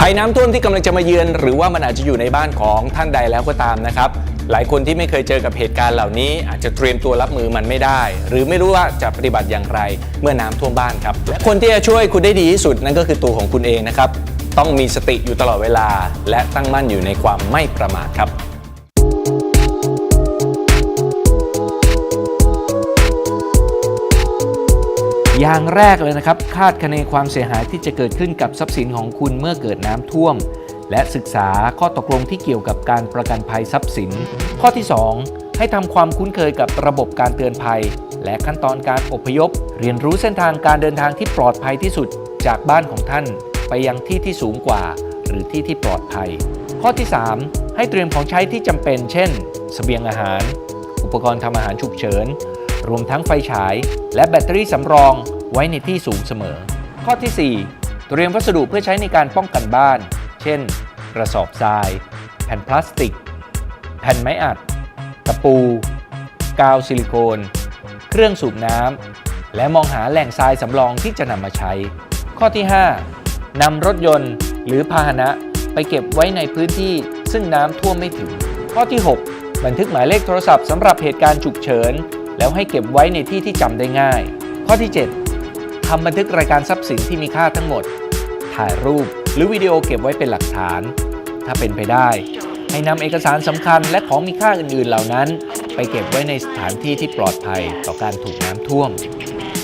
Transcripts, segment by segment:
ภัยน้ำท่วมที่กำลังจะมาเยือน หรือว่ามันอาจจะอยู่ในบ้านของท่านใดแล้วก็ตามนะครับ หลายคนที่ไม่เคยเจอกับเหตุการณ์เหล่านี้ อาจจะเตรียมตัวรับมือมันไม่ได้ หรือไม่รู้ว่าจะปฏิบัติอย่างไร เมื่อน้ำท่วมบ้านครับและคนที่จะช่วยคุณได้ดีที่สุดนั่นก็คือตัวของคุณเองนะครับ ต้องมีสติอยู่ตลอดเวลา และตั้งมั่นอยู่ในความไม่ประมาทครับ อย่างแรกเลยนะครับ คาดคะเนความเสียหายที่จะเกิดขึ้นกับทรัพย์สินของคุณเมื่อเกิดน้ำท่วม และศึกษาข้อตกลงที่เกี่ยวกับการประกันภัยทรัพย์สิน ข้อที่ 2 ให้ทำความคุ้นเคยกับระบบการเตือนภัย และขั้นตอนการอพยพ เรียนรู้เส้นทางการเดินทางที่ปลอดภัยที่สุดจากบ้านของท่าน ไปยังที่ที่สูงกว่า หรือที่ที่ปลอดภัย ข้อที่ 3 ให้เตรียมของใช้ที่จำเป็น เช่นเสบียงอาหาร อุปกรณ์ทำอาหารฉุกเฉิน รวมทั้งไฟฉาย และแบตเตอรี่สำรองไว้ในที่สูงเสมอ ข้อที่ 4 เตรียมวัสดุเพื่อใช้ในการป้องกันบ้าน เช่น กระสอบทราย แผ่นพลาสติก แผ่นไม้อัด ตะปู กาวซิลิโคน เครื่องสูบน้ำ และมองหาแหล่งทรายสำรองที่จะนำมาใช้ ข้อที่ 5นำรถยนต์หรือพาหนะไปเก็บไว้ในพื้นที่ซึ่งน้ำท่วมไม่ถึง ข้อที่ 6 บันทึกหมายเลขโทรศัพท์สำหรับเหตุการณ์ฉุกเฉิน แล้วให้เก็บไว้ในที่ที่จำได้ง่าย ข้อที่ 7ทำบันทึกรายการทรัพย์สินที่มีค่าทั้งหมด ถ่ายรูปหรือวิดีโอเก็บไว้เป็นหลักฐาน ถ้าเป็นไปได้ ให้นำเอกสารสำคัญและของมีค่าอื่นๆเหล่านั้น ไปเก็บไว้ในสถานที่ที่ปลอดภัยต่อการถูกน้ำท่วม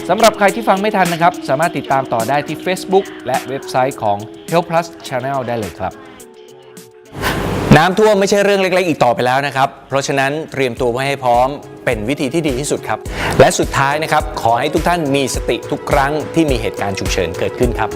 สำหรับใครที่ฟังไม่ทันนะครับ สามารถติดตามต่อได้ที่ Facebook และเว็บไซต์ของ Help Plus Channel ได้เลยครับ น้ำท่วมไม่ใช่เรื่องเล็ก ๆ อีกต่อไปแล้วนะครับ เพราะฉะนั้นเตรียมตัวไว้ให้พร้อมเป็นวิธีที่ดีที่สุดครับ และสุดท้ายนะครับ ขอให้ทุกท่านมีสติทุกครั้งที่มีเหตุการณ์ฉุกเฉินเกิดขึ้นครับ